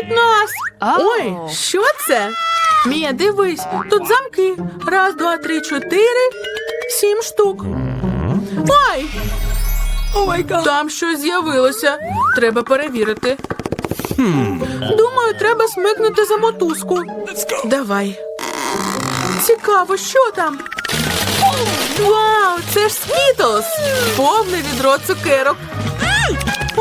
Відпустіть нас! Ой, що це? Мія, дивись, тут замки. Раз, два, три, чотири, сім штук. Ой! Там щось з'явилося. Треба перевірити. Думаю, треба смикнути за мотузку. Давай. Цікаво, що там? Вау, це ж Скітлс! Повне відро цукерок.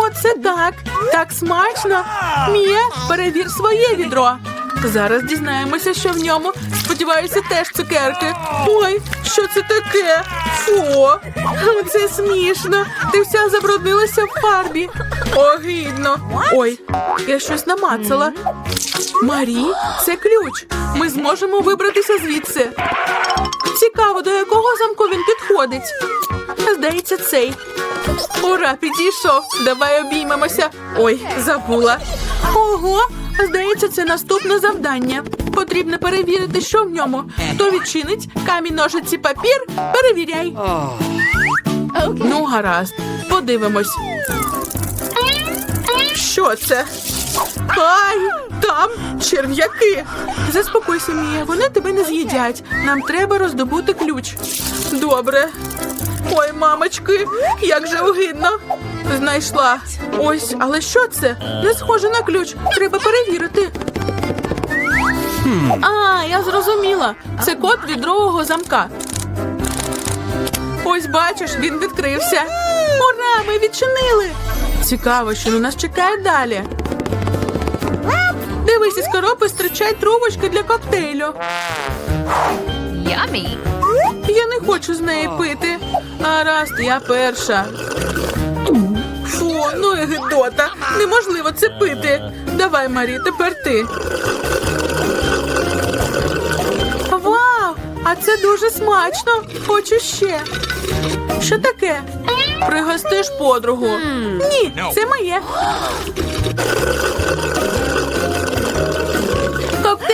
Оце так. Так смачно. Мія, перевір своє відро. Зараз дізнаємося, що в ньому. Сподіваюся, теж цукерки. Ой, що це таке? Фу, це смішно. Ти вся забруднилася в фарбі. Огидно. Ой, я щось намацала. Марі, це ключ. Ми зможемо вибратися звідси. Цікаво, до якого замку він підходить. Здається, цей. Ура, підійшов. Давай обіймемося. Ой, забула. Ого, здається, це наступне завдання. Потрібно перевірити, що в ньому. Хто відчинить камінь, ножиці, папір. Перевіряй. Ну, гаразд, подивимось. Що це? Ай, там черв'яки. Заспокойся, Мія, вони тебе не з'їдять. Нам треба роздобути ключ. Добре. Ой, мамочки, як же огидно. Знайшла. Ось, але що це? Не схоже на ключ. Треба перевірити. А, я зрозуміла. Це код від другого замка. Ось бачиш, він відкрився. Ура! Ми відчинили. Цікаво, що на нас чекає далі. Дивись, із коробки стирчать трубочки для коктейлю. Yummy. Я не хочу з неї пити. А раз, я перша. Фу, ну і гидота. Неможливо це пити. Давай, Марі, тепер ти. Вау! А це дуже смачно. Хочу ще. Що таке? Пригостиш подругу. Ні, це моє.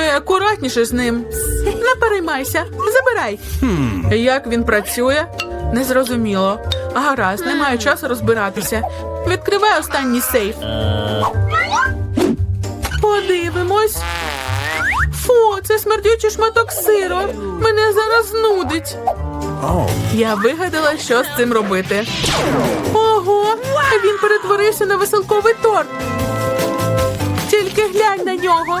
Е, акуратніше з ним. Не переймайся, забирай. Як він працює? Незрозуміло. Гаразд, немає часу розбиратися. Відкривай останній сейф. Подивимось. Фу, це смердючий шматок сиру. Мене зараз знудить. Я вигадала, що з цим робити. Ого, він перетворився на веселковий торт. Тільки глянь на нього.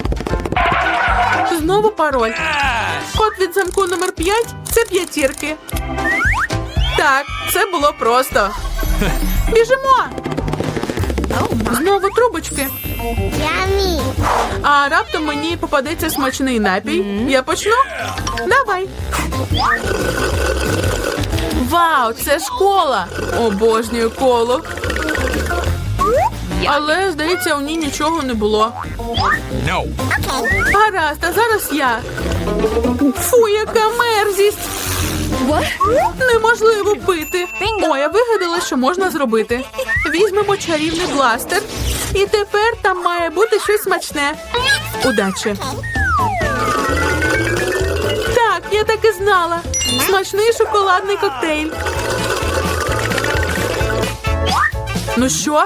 Знову пароль. Код від замку номер 5 це п'ятірки. Так, це було просто. Біжимо. Знову трубочки. А раптом мені попадеться смачний напій. Я почну? Давай. Вау, це школа! Обожнюю колу. Але, здається, у ній нічого не було. No. Гаразд, а зараз я. Фу, яка мерзість! Неможливо пити. О, я вигадала, що можна зробити. Візьмемо чарівний бластер. І тепер там має бути щось смачне. Удачі! Так, я так і знала. Смачний шоколадний коктейль. Ну що?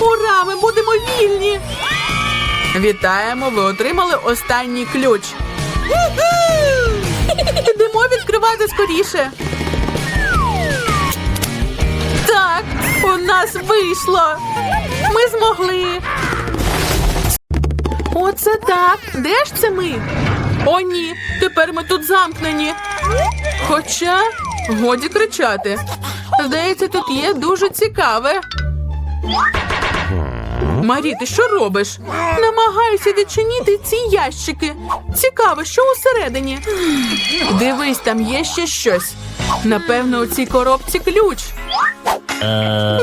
Ура! Ми будемо вільні. Вітаємо! Ви отримали останній ключ. Ідемо відкривати скоріше. Так, у нас вийшло. Ми змогли. Оце так. Де ж це ми? О, ні, тепер ми тут замкнені. Хоча годі кричати. Здається, тут є дуже цікаве. Марі, ти що робиш? Намагаюся відчинити ці ящики. Цікаво, що усередині. Дивись, там є ще щось. Напевно, у цій коробці ключ.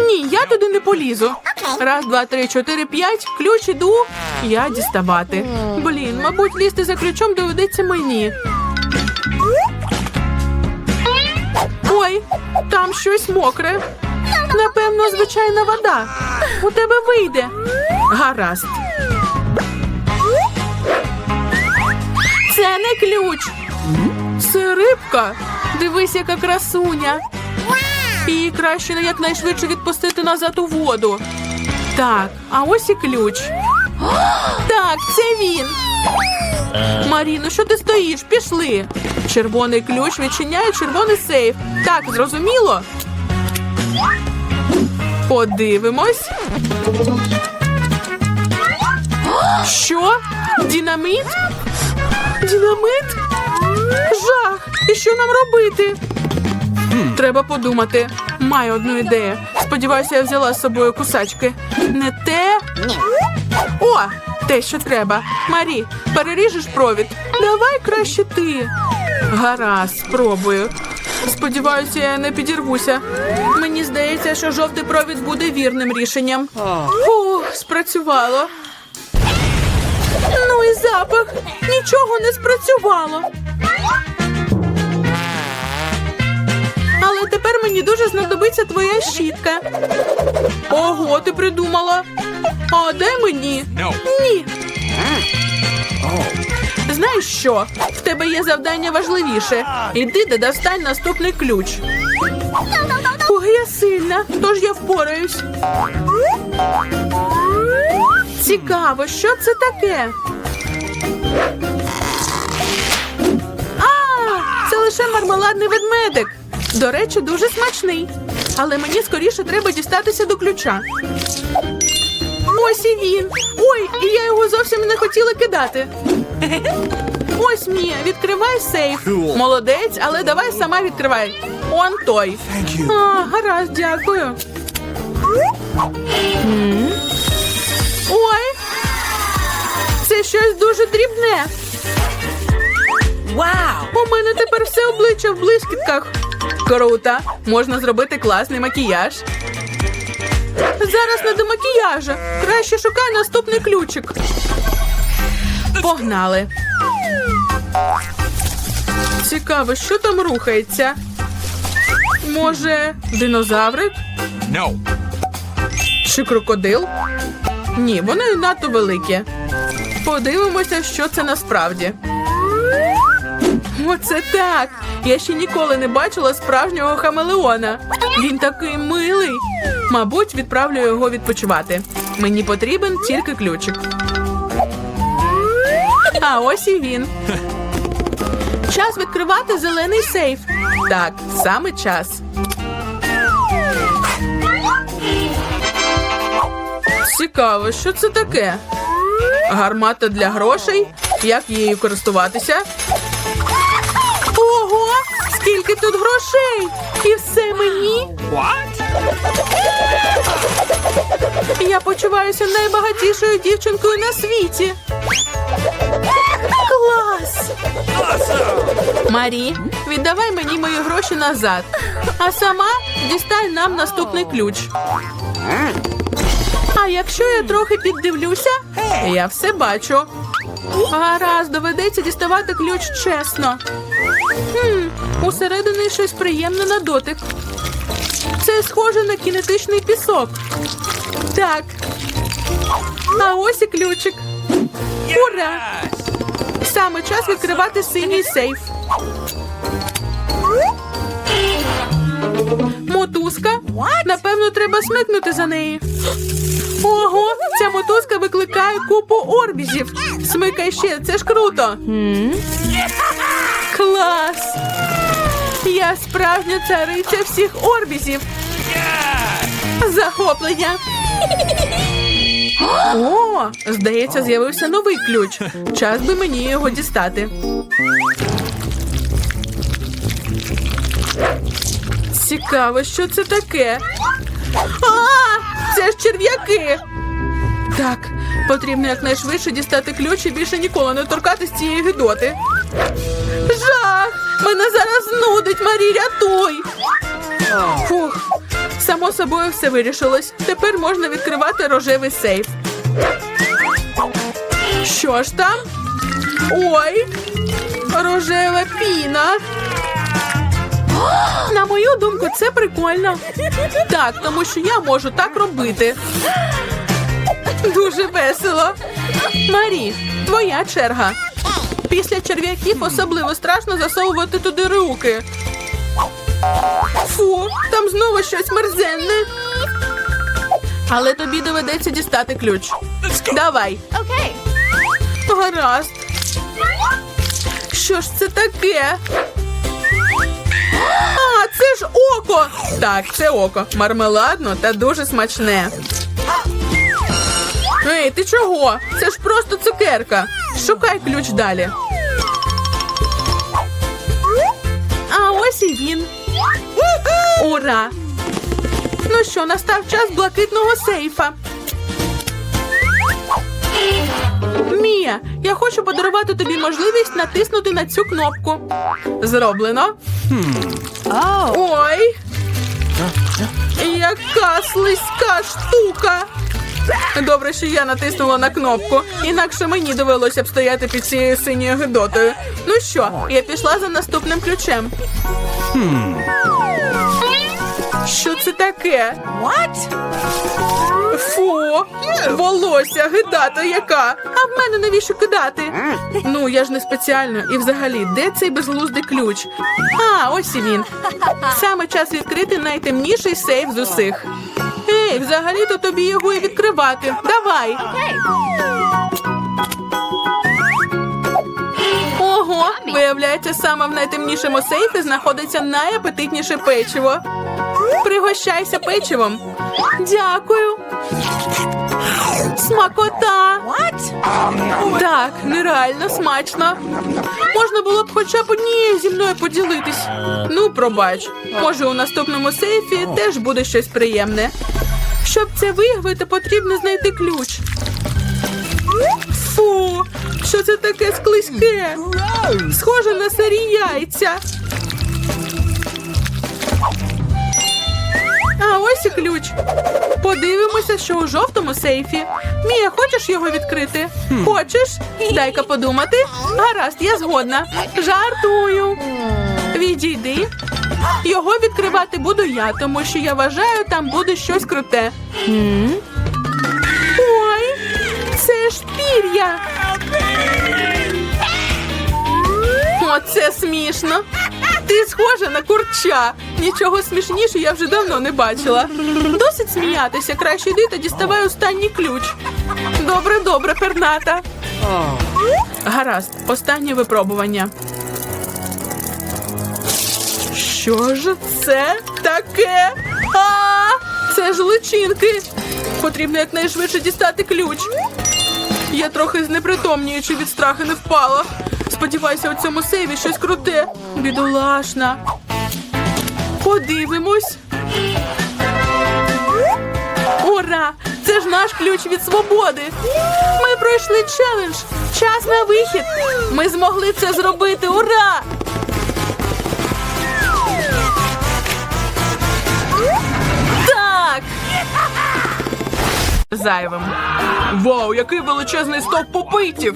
Ні, я туди не полізу. Раз, два, три, чотири, п'ять. Ключ іду. Я діставати. Блін, мабуть, лізти за ключом доведеться мені. Ой, там щось мокре. Напевно, звичайна вода. У тебе вийде. Гаразд. Це не ключ. Це рибка. Дивись, яка красуня. Її краще якнайшвидше відпустити назад у воду. Так, а ось і ключ. Так, це він. Маріно, що ти стоїш? Пішли. Червоний ключ відчиняє червоний сейф. Так, зрозуміло? Подивимось. Що? Динамит? Динамит? Жах! І що нам робити? Треба подумати. Маю одну ідею. Сподіваюся, я взяла з собою кусачки. Не те. О, те, що треба. Марі, переріжеш провід. Давай краще ти. Гаразд, спробую. Сподіваюся, я не підірвуся. Мені здається, що жовтий провід буде вірним рішенням. Фух, спрацювало. Ну і запах. Нічого не спрацювало. Але тепер мені дуже знадобиться твоя щітка. Ого, ти придумала. А де мені? Ні. Знаєш що? В тебе є завдання важливіше. Іди, де достань наступний ключ. Ой, я сильна, тож я впораюсь. Цікаво, що це таке? А, це лише мармеладний ведмедик. До речі, дуже смачний. Але мені скоріше треба дістатися до ключа. Ось і він. Ой, і я його зовсім не хотіла кидати. Ось Мія, відкривай сейф. Молодець, але давай сама відкривай. Он той. А, гаразд, дякую. Ой, це щось дуже дрібне. Wow. У мене тепер все обличчя в блискітках. Круто! Можна зробити класний макіяж. Зараз не до макіяжа. Краще шукай наступний ключик. Погнали. Цікаво, що там рухається. Може, динозаврик? No. Чи крокодил? Ні, вони надто великі. Подивимося, що це насправді. Оце так. Я ще ніколи не бачила справжнього хамелеона. Він такий милий. Мабуть, відправлю його відпочивати. Мені потрібен тільки ключик. А ось і він. Час відкривати зелений сейф. Так, саме час. Цікаво, що це таке? Гармата для грошей? Як її користуватися? Ого! Скільки тут грошей! І все мені! What? Я почуваюся найбагатішою дівчинкою на світі. Марі, віддавай мені мої гроші назад. А сама дістай нам наступний ключ. А якщо я трохи піддивлюся, я все бачу. Гаразд, доведеться діставати ключ чесно. Хм, усередині щось приємне на дотик. Це схоже на кінетичний пісок. Так. А ось і ключик. Ура! Саме час відкривати синій сейф. Мотузка? Напевно, треба смикнути за неї. Ого, ця мотузка викликає купу орбізів. Смикай ще, це ж круто. Клас! Я справжня цариця всіх орбізів. Захоплення. О, здається, з'явився новий ключ. Час би мені його дістати. Цікаво, що це таке. А, це ж черв'яки. Так, потрібно якнайшвидше дістати ключ і більше ніколи не торкатись цієї гидоти. Жах! Мене зараз нудить, Марі, рятуй! Фух, само собою все вирішилось. Тепер можна відкривати рожевий сейф. Що ж там? Ой, рожева піна. На мою думку, це прикольно. Так, тому що я можу так робити. Дуже весело. Марі, твоя черга. Після черв'яків особливо страшно засовувати туди руки. Фу, там знову щось мерзенне. Але тобі доведеться дістати ключ. Давай. Okay. Гаразд. Що ж це таке? А, це ж око. Так, це око. Мармеладно та дуже смачне. Ей, ти чого? Це ж просто цукерка. Шукай ключ далі. А ось і він. Ура! Ну що, настав час блакитного сейфа. Мія, я хочу подарувати тобі можливість натиснути на цю кнопку. Зроблено. Ой. Яка слизька штука. Добре, що я натиснула на кнопку, інакше мені довелося б стояти під цією синьою гидотою. Ну що, я пішла за наступним ключем. Що це таке? What? Фу, волосся, гидата яка. А в мене навіщо кидати? Ну, я ж не спеціально. І взагалі, де цей безглуздий ключ? А, ось і він. Саме час відкрити найтемніший сейф з усіх. Ей, взагалі-то тобі його і відкривати. Давай. Ого, виявляється, саме в найтемнішому сейфі знаходиться найапетитніше печиво. Пригощайся печивом. Дякую. Смакота. Так, нереально смачно. Можна було б хоча б однією зі мною поділитись. Ну, пробач. Може, у наступному сейфі теж буде щось приємне. Щоб це виявити, потрібно знайти ключ. Фу, що це таке склизьке? Схоже на сирі яйця. Ось і ключ. Подивимося, що у жовтому сейфі. Мія, хочеш його відкрити? Хочеш? Дай-ка подумати. Гаразд, я згодна. Жартую. Відійди. Його відкривати буду я, тому що я вважаю, там буде щось круте. Ой, це ж пір'я. Оце смішно. Ти схожа на курча. Нічого смішніше я вже давно не бачила. Досить сміятися. Краще йди та діставай останній ключ. Добре, добре, перната. Гаразд, останнє випробування. Що ж це таке? А, це ж личинки. Потрібно якнайшвидше дістати ключ. Я трохи знепритомнюючи від страху не впала. Сподіваюся, у цьому сейві щось круте. Бідолашна. Подивимось. Ура! Це ж наш ключ від свободи. Ми пройшли челендж. Час на вихід. Ми змогли це зробити. Ура! Так! Зайвим. Вау, який величезний стовп попитів!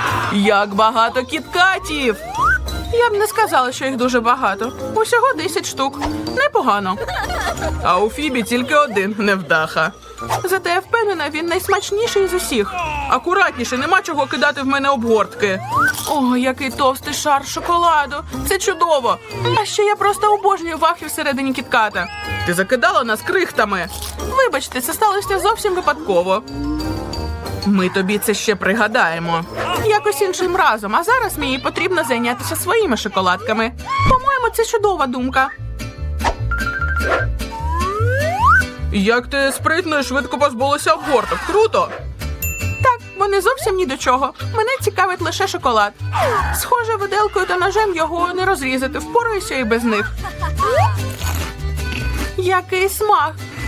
Як багато кіткатів! Я б не сказала, що їх дуже багато. Усього 10 штук. Непогано. А у Фібі тільки один невдаха. Зате я впевнена, він найсмачніший з усіх. Акуратніше, нема чого кидати в мене обгортки. О, який товстий шар шоколаду. Це чудово. А ще я просто обожнюю вахи всередині кітката. Ти закидала нас крихтами. Вибачте, це сталося зовсім випадково. Ми тобі це ще пригадаємо. Якось іншим разом, а зараз мені потрібно зайнятися своїми шоколадками. По-моєму, це чудова думка. Як ти спритно і швидко позбулася обгорток? Круто! Так, вони зовсім ні до чого. Мене цікавить лише шоколад. Схоже, виделкою та ножем його не розрізати. Впораюся і без них. Який смак!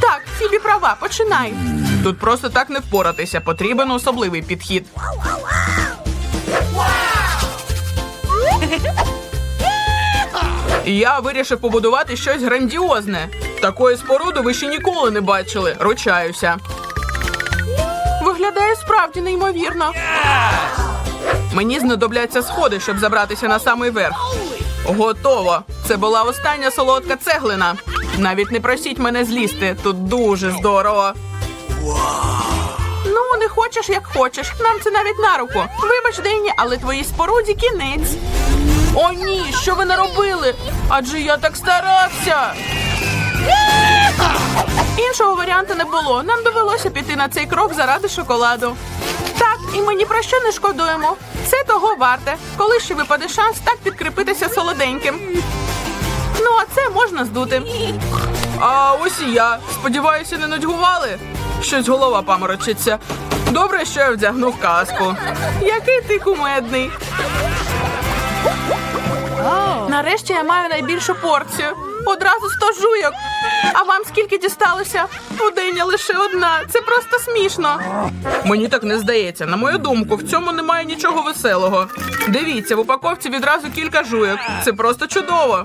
Так, Фібі права, починай. Тут просто так не впоратися. Потрібен особливий підхід. Я вирішив побудувати щось грандіозне. Такої споруди ви ще ніколи не бачили. Ручаюся. Виглядає справді неймовірно. Мені знадобляться сходи, щоб забратися на самий верх. Готово. Це була остання солодка цеглина. Навіть не просіть мене злізти. Тут дуже здорово. Ну, не хочеш, як хочеш. Нам це навіть на руку. Вибач, Дені, але твоїй споруді кінець. О, ні, що ви наробили? Адже я так старався. Іншого варіанту не було. Нам довелося піти на цей крок заради шоколаду. Так, і ми ні про що не шкодуємо. Це того варте, коли ще випаде шанс так підкріпитися солоденьким. Ну, а це можна здути. А ось і я. Сподіваюся, не нудьгували. Щось голова паморочиться. Добре, що я вдягнув каску. Який ти кумедний. Нарешті я маю найбільшу порцію. Одразу сто жуйок. А вам скільки дісталося? Пудиня лише одна. Це просто смішно. Мені так не здається. На мою думку, в цьому немає нічого веселого. Дивіться, в упаковці відразу кілька жуйок. Це просто чудово.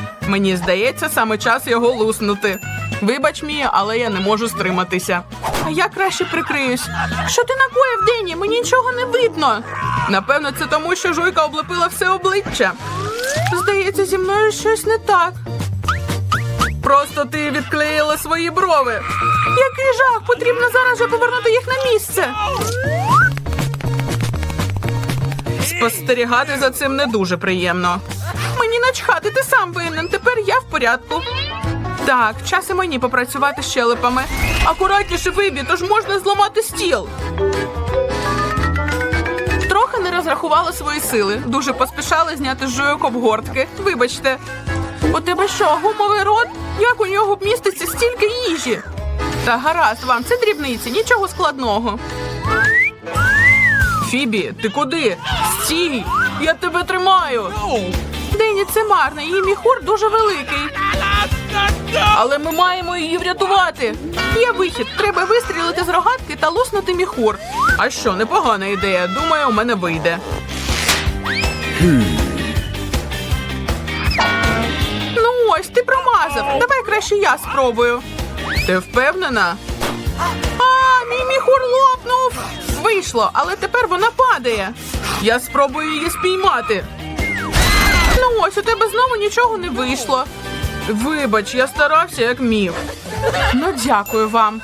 Мені здається, саме час його луснути. Вибач, Мія, але я не можу стриматися. А я краще прикриюсь. Що ти накоїв, Дені? Мені нічого не видно. Напевно, це тому, що жуйка облепила все обличчя. Здається, зі мною щось не так. Просто ти відклеїла свої брови. Який жах! Потрібно зараз же повернути їх на місце. Спостерігати за цим не дуже приємно. Мені начхати, ти сам винен. Тепер я в порядку. Так, час і мені попрацювати щелепами. Акуратніше вибі, тож можна зламати стіл. Трохи не розрахувала свої сили. Дуже поспішала зняти з жуйок обгортки. Вибачте. У тебе що, гумовий рот? Як у нього вміститься стільки їжі? Та гаразд вам, це дрібниці, нічого складного. Фібі, ти куди? Стій! Я тебе тримаю! Дені, це марно, її міхур дуже великий. Але ми маємо її врятувати. Є вихід. Треба вистрілити з рогатки та луснути міхур. А що, непогана ідея. Думаю, у мене вийде. Ну ось, ти промазав. Давай краще я спробую. Ти впевнена? А, мій міхур лопнув. Вийшло, але тепер вона падає. Я спробую її спіймати. Ось, у тебе знову нічого не вийшло. Вибач, я старався як міг. Ну, дякую вам.